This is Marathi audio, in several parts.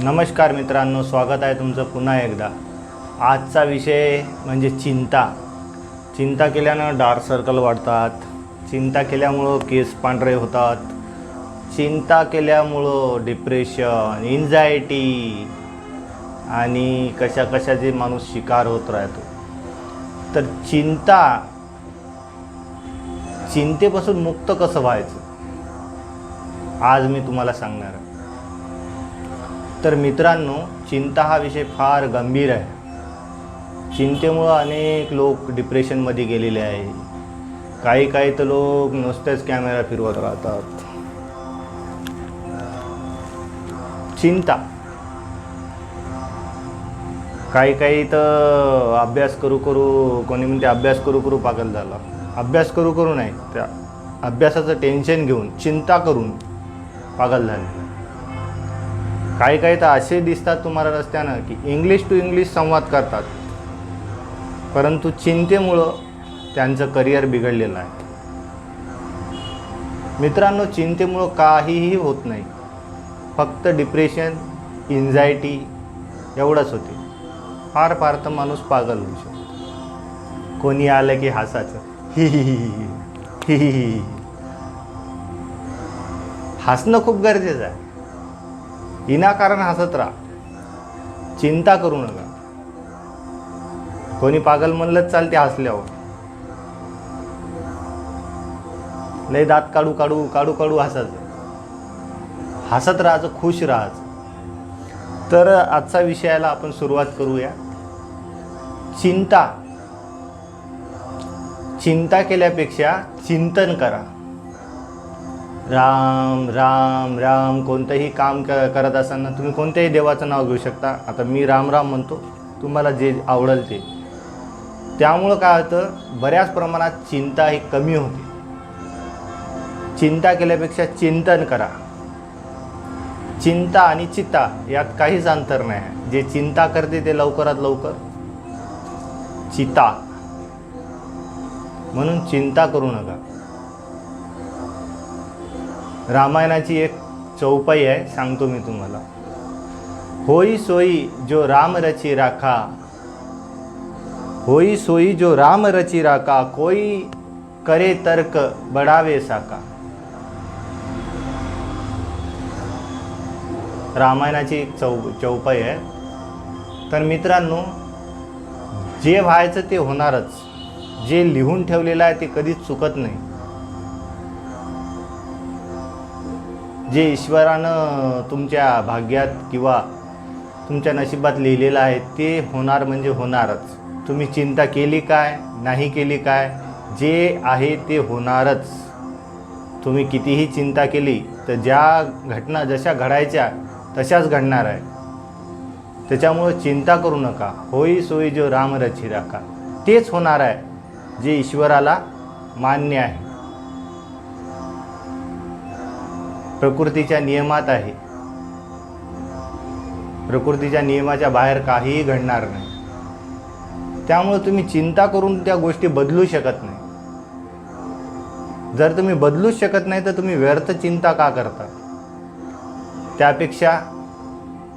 नमस्कार मित्रांनो स्वागत आहे तुमचं पुन्हा एकदा. आजचा विषय म्हणजे चिंता. चिंता केल्यानं डार्क सर्कल वाढतात. चिंता केल्यामुळं केस पांढरे होतात. चिंता केल्यामुळं डिप्रेशन एन्झायटी आणि कशा कशाचे माणूस शिकार होत राहतो. तर चिंता चिंतेपासून मुक्त कसं व्हायचं? आज मी तुम्हाला सांगणार आहे. तर मित्रांनो चिंता हा विषय फार गंभीर आहे. चिंतेमुळं अनेक लोक डिप्रेशनमध्ये गेलेले आहे. काही काही तर लोक नुसतेच कॅमेरा फिरवत राहतात. चिंता. काही काही तर अभ्यास करू करू कोणी म्हणते अभ्यास करू करू पागल झाला. अभ्यास करू करू नाही. त्या अभ्यासाचं टेन्शन घेऊन चिंता करून पागल झाले. काही काही तर असे दिसतात तुम्हाला रस्त्यानं की इंग्लिश टू इंग्लिश संवाद करतात. परंतु चिंतेमुळं त्यांचं करिअर बिघडलेलं आहे. मित्रांनो चिंतेमुळं काहीही होत नाही. फक्त डिप्रेशन इन्झायटी एवढंच होते. फार फार तर माणूस पागल होऊ शकतो. कोणी आलं की हसायचं? ही ही ही ही ही. हसणं खूप गरजेचं आहे. विनाकारण हसत राहा. चिंता करू नका. कोणी पागल म्हणलंच चालते हसल्यावर. लय दात काढू काढू काढू काढू हसायचं. हसत राहायचं खुश राहायचं. तर आजचा विषयाला आपण सुरुवात करूया. चिंता. चिंता केल्यापेक्षा चिंतन करा. राम राम राम कोणतंही काम क करत असताना तुम्ही कोणत्याही देवाचं नाव घेऊ शकता. आता मी राम राम म्हणतो तुम्हाला जे आवडेल ते. त्यामुळं काय होतं बऱ्याच प्रमाणात चिंता ही कमी होते. चिंता केल्यापेक्षा चिंतन करा. चिंता आणि चित्ता यात काहीच अंतर नाही. आहे जे चिंता करते ते लवकरात लवकर. चिता. म्हणून चिंता करू नका. रामायणाची एक चौपाई आहे सांगतो मी तुम्हाला. होई सोई जो राम रची राखा होई सोई जो राम रची राखा कोई करे तर्क बढावे साका. रामायणाची एक चौ चौपाई आहे. तर मित्रांनो जे व्हायचं ते होणारच. जे लिहून ठेवलेलं आहे ते कधीच चुकत नाही. जे ईश्वरानं तुमच्या भाग्यात किंवा तुमच्या नशिबात लिहिलेलं आहे ते होणार म्हणजे होणारच. तुम्ही चिंता केली काय नाही केली काय जे आहे ते होणारच. तुम्ही कितीही चिंता केली तर ज्या घटना जशा घडायच्या तशाच घडणार आहे. त्याच्यामुळं चिंता करू नका. होई सोयी जो राम रची राखा तेच होणार आहे जे ईश्वराला मान्य आहे. प्रकृतीच्या नियमात आहे. प्रकृतीच्या नियमाच्या बाहेर काहीही घडणार नाही. त्यामुळे तुम्ही चिंता करून त्या गोष्टी बदलू शकत नाही. जर तुम्ही बदलूच शकत नाही तर तुम्ही व्यर्थ चिंता का करता? त्यापेक्षा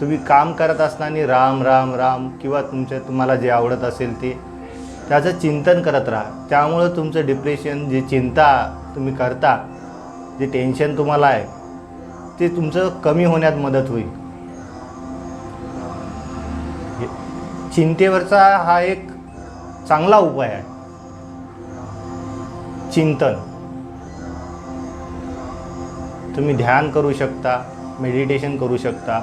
तुम्ही काम करत असताना राम राम राम किंवा तुमच्या तुम्हाला जे आवडत असेल ते त्याचं चिंतन करत राहा. त्यामुळं तुमचं डिप्रेशन जी चिंता तुम्ही करता जे टेन्शन तुम्हाला आहे ते तुमचं कमी होण्यात मदत होईल. चिंतेवरचा हा एक चांगला उपाय आहे. चिंतन. तुम्ही ध्यान करू शकता मेडिटेशन करू शकता.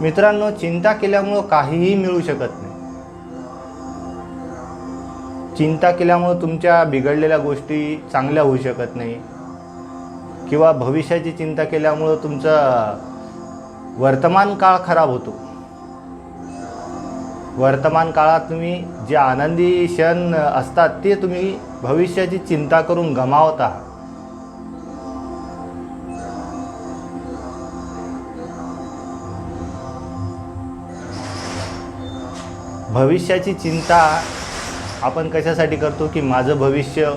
मित्रांनो चिंता केल्यामुळं काहीही मिळू शकत नाही. चिंता केल्यामुळं तुमच्या बिघडलेल्या गोष्टी चांगल्या होऊ शकत नाही. किंवा भविष्याची चिंता केल्यामुळं तुमचा वर्तमान काळ खराब होतो. वर्तमान काळात तुम्ही जे आनंदी क्षण असतात ते तुम्ही भविष्याची चिंता करून गमावत. आहात भविष्याची चिंता आपण कशासाठी करतो की माझं भविष्य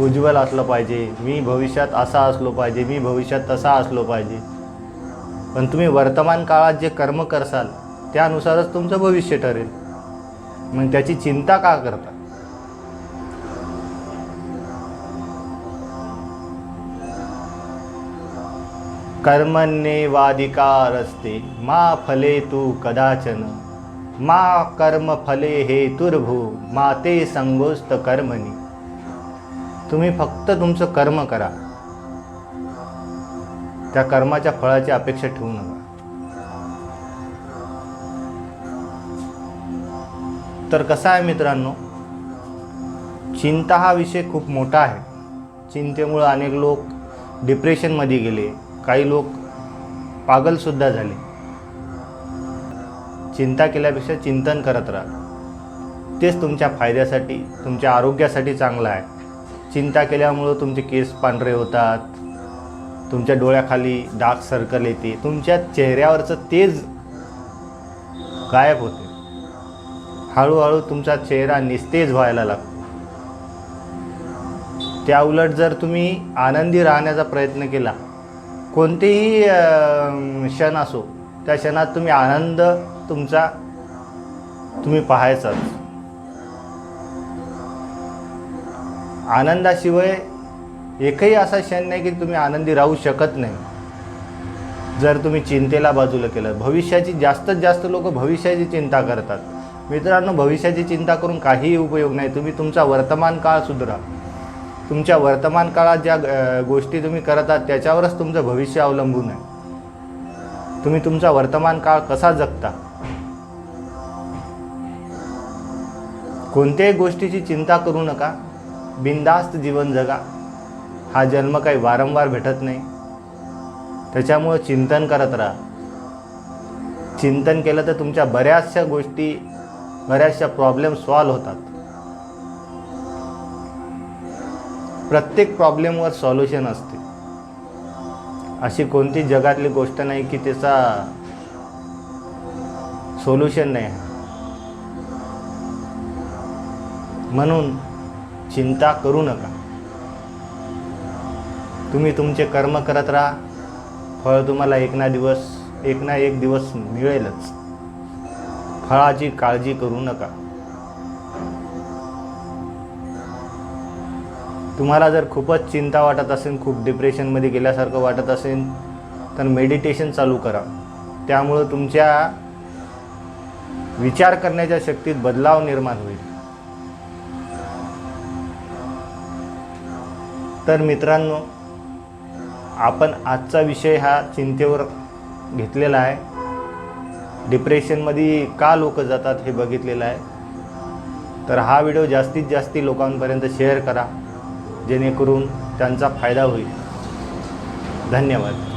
उज्ज्वल असलं पाहिजे. मी भविष्यात असा असलो पाहिजे मी भविष्यात तसा असलो पाहिजे. पण तुम्ही वर्तमान काळात जे कर्म करसाल त्यानुसारच तुमचं भविष्य ठरेल. मग त्याची चिंता का करता? कर्मण्येवाधिकार असते मा फले तू कदाचन मा कर्म फले हे तुर्भू मा ते संगोस्त कर्मणी तुम्ही फक्त तुमचं कर्म करा. त्या कर्माच्या फळाची अपेक्षा ठेवू नका. तर कसा आहे मित्रांनो? चिंता हा विषय खूप मोठा आहे. चिंतेमुळं अनेक लोक डिप्रेशनमध्ये गेले. काही लोक पागलसुद्धा झाले. चिंता केल्यापेक्षा चिंतन करत राहा. तेच तुमच्या फायद्यासाठी तुमच्या आरोग्यासाठी चांगलं आहे. चिंता केल्यामुळं तुमचे केस पांढरे होतात. तुमच्या डोळ्याखाली डार्क सर्कल येते. तुमच्या चेहऱ्यावरचं तेज गायब होते. हळूहळू तुमचा चेहरा निस्तेज व्हायला लागतो. त्या उलट जर तुम्ही आनंदी राहण्याचा प्रयत्न केला कोणतेही क्षण असो त्या क्षणात तुम्ही आनंद तुमचा तुम्ही पाहायचाच. आनंदाशिवाय एकही असा क्षण नाही की तुम्ही आनंदी राहू शकत नाही. जर तुम्ही चिंतेला बाजूला केलं भविष्याची जास्तीत जास्त लोक भविष्याची चिंता करतात. मित्रांनो भविष्याची चिंता करून काहीही उपयोग नाही. तुम्ही तुमचा वर्तमान काळ सुधरा. तुमच्या वर्तमान काळात ज्या गोष्टी तुम्ही करत आहात त्याच्यावरच तुमचं भविष्य अवलंबून आहे. तुम्ही तुमचा वर्तमान काळ कसा जगता? कोणत्याही गोष्टीची चिंता करू नका. बिनधास्त जीवन जगा. हा जन्म काही वारंवार भेटत नाही. त्याच्यामुळं चिंतन करत राहा. चिंतन केलं तर तुमच्या बऱ्याचशा गोष्टी बऱ्याचशा प्रॉब्लेम सॉल्व होतात. प्रत्येक प्रॉब्लेमवर सॉल्युशन असते. अशी कोणती जगातली गोष्ट नाही की त्याचा सोल्युशन नाही. म्हणून चिंता करू नका. तुम्ही तुमचे कर्म करत राहा. फळ तुम्हाला एक ना दिवस एक ना एक दिवस मिळेलच. फळाची काळजी करू नका. तुम्हाला जर खूपच चिंता वाटत असेल खूप डिप्रेशनमध्ये गेल्यासारखं वाटत असेल तर मेडिटेशन चालू करा. त्यामुळं तुमच्या विचार करण्याच्या शक्तीत बदलाव निर्माण होईल. तर मित्रांनो आपण आजचा विषय हा चिंतेवर घेतलेला आहे. डिप्रेशनमध्ये का लोक जातात हे बघितलेलं आहे. तर हा व्हिडिओ जास्तीत जास्त लोकांपर्यंत शेअर करा जेणेकरून त्यांचा फायदा होईल. धन्यवाद.